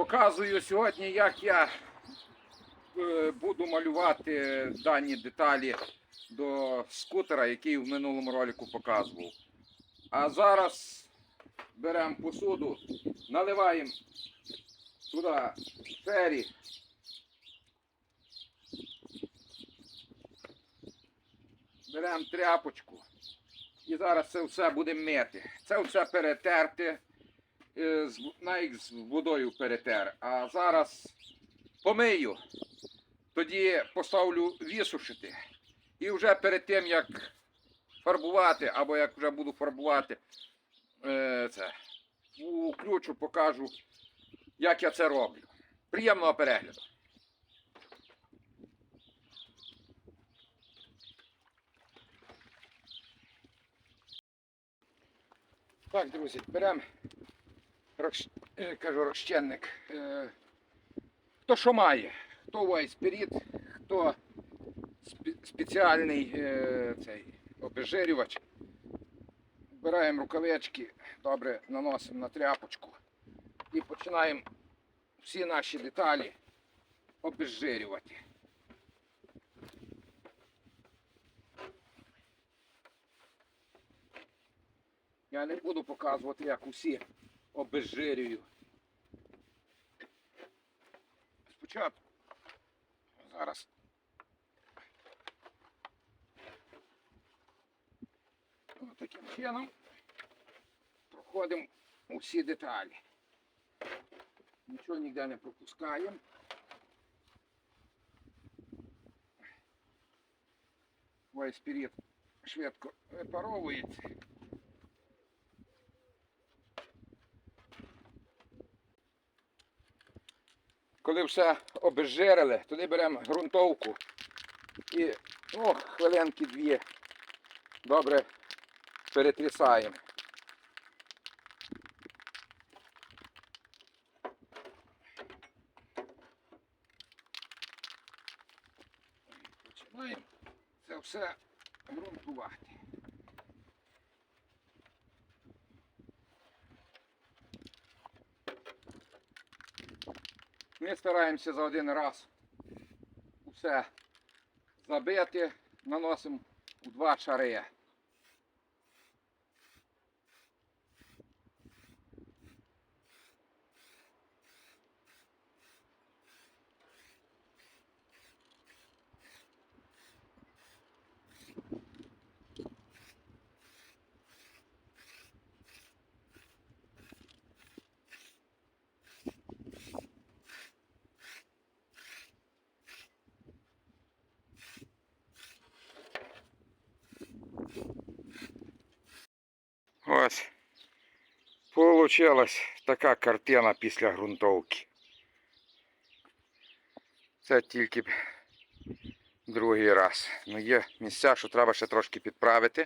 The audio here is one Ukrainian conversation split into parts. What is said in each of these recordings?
Показую сьогодні, як я е, буду малювати дані деталі до скутера, який в минулому ролику показував. А зараз беремо посуду, наливаємо туди фері. Беремо тряпочку і зараз це все будемо мити. Це все перетерти навіть з водою перетер. А зараз помию, тоді поставлю висушити. І вже перед тим, як фарбувати, або як вже буду фарбувати, е, це, включу, покажу, як я це роблю. Приємного перегляду. Так, друзі, беремо розч... е, кажу, розчинник. Е, Хто що має? Хто вайспіріт, хто спеціальний е, цей обезжирювач. Збираємо рукавички, добре наносимо на тряпочку і починаємо всі наші деталі обезжирювати. Я не буду показувати, як усі обезжирюю. Спочатку. Зараз. Ось таким чином проходимо усі деталі. Нічого ніде не пропускаємо. Ой, спіріт швидко випаровується. Коли все обезжирили, тоді беремо ґрунтовку і ну, хвилинки дві добре перетрясаємо. Починаємо це все ґрунтувати. Ми стараємося за один раз усе забити, наносимо у два шари. Ось. Получилась така картина після ґрунтовки. Це тільки другий раз. Ну є місця, що треба ще трошки підправити.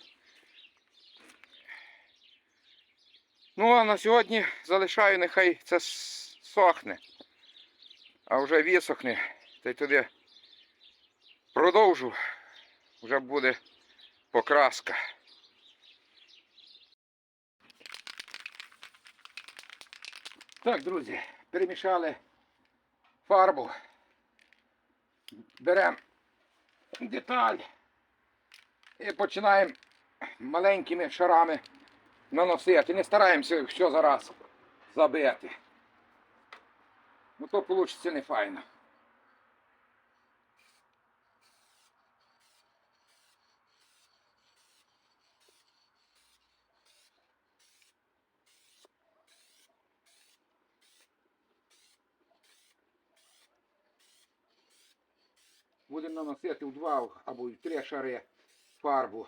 Ну а на сьогодні залишаю, нехай це сохне. А вже висохне, та й туди продовжу. Вже буде покраска. Так, друзі, перемішали фарбу. Беремо деталь і починаємо маленькими шарами наносити. Не стараємося все зараз забити. Ну то вийде не файно. Будемо наносити в два або в три шари фарбу.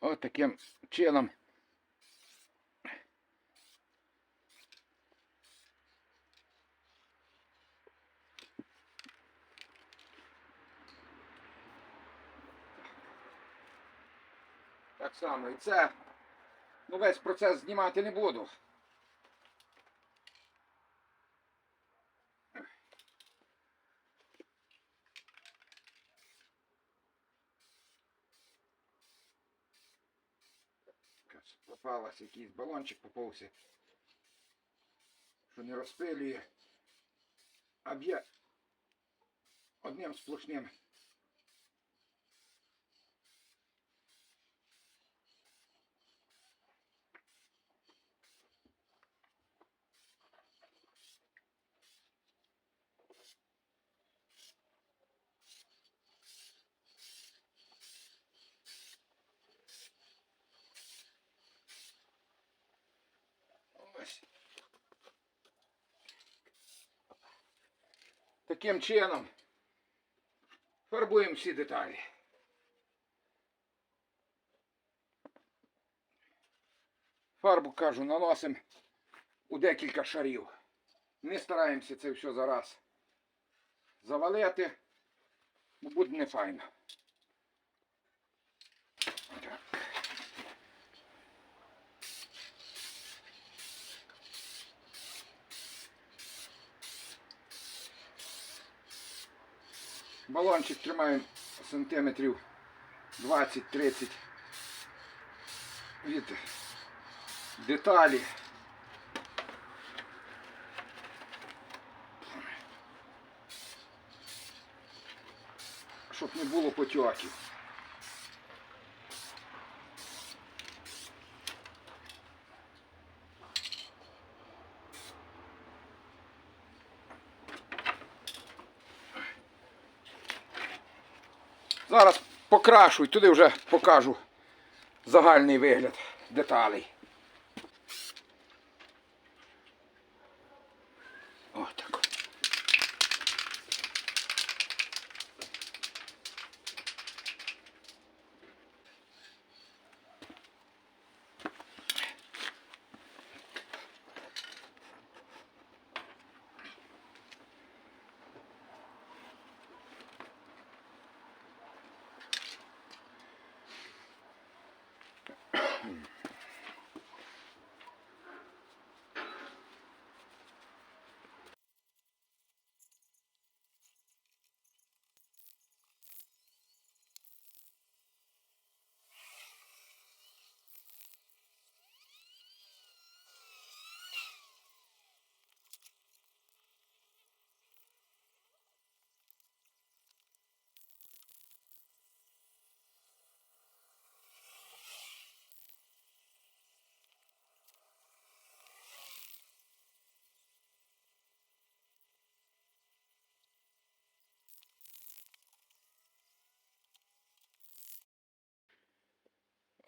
Ось таким чином. Так само. І це ну, весь процес знімати не буду. Попалась якийсь балончик поповся, що не розпилює. Об'є одним сплошним. Таким чином фарбуємо всі деталі. Фарбу, кажу, наносимо у декілька шарів. Не стараємося це все зараз завалити, бо буде нефайно. Так. Балончик тримаємо сантиметрів 20-30 від деталі. Щоб не було потьоків. Зараз покрашу і туди вже покажу загальний вигляд деталей.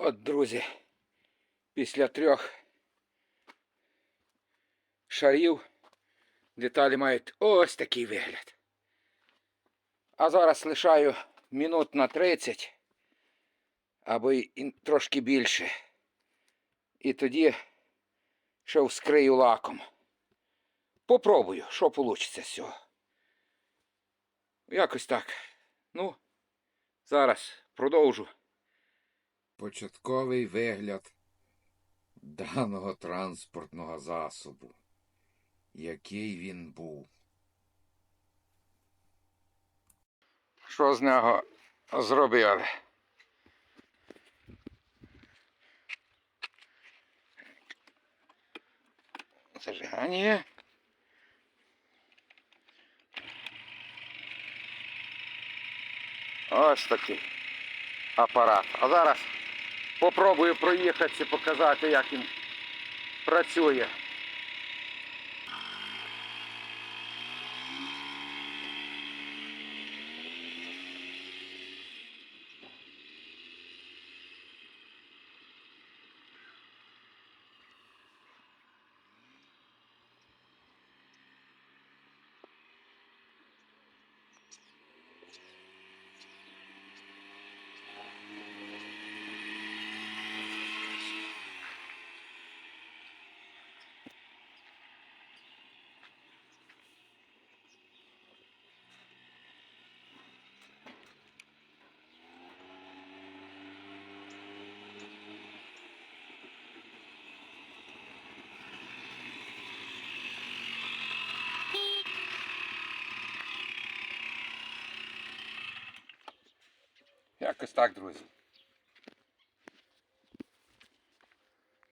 От, друзі, після трьох шарів деталі мають ось такий вигляд. А зараз лишаю минут на 30 або і трошки більше. І тоді ще вскрию лаком. Попробую, що вийде з цього. Якось так. Ну, зараз продовжу. Початковий вигляд даного транспортного засобу. Який він був. Що з нього зробили? Зажигання. Ось такий апарат. А зараз попробую проїхатися, показати, як він працює. Якось так, друзі.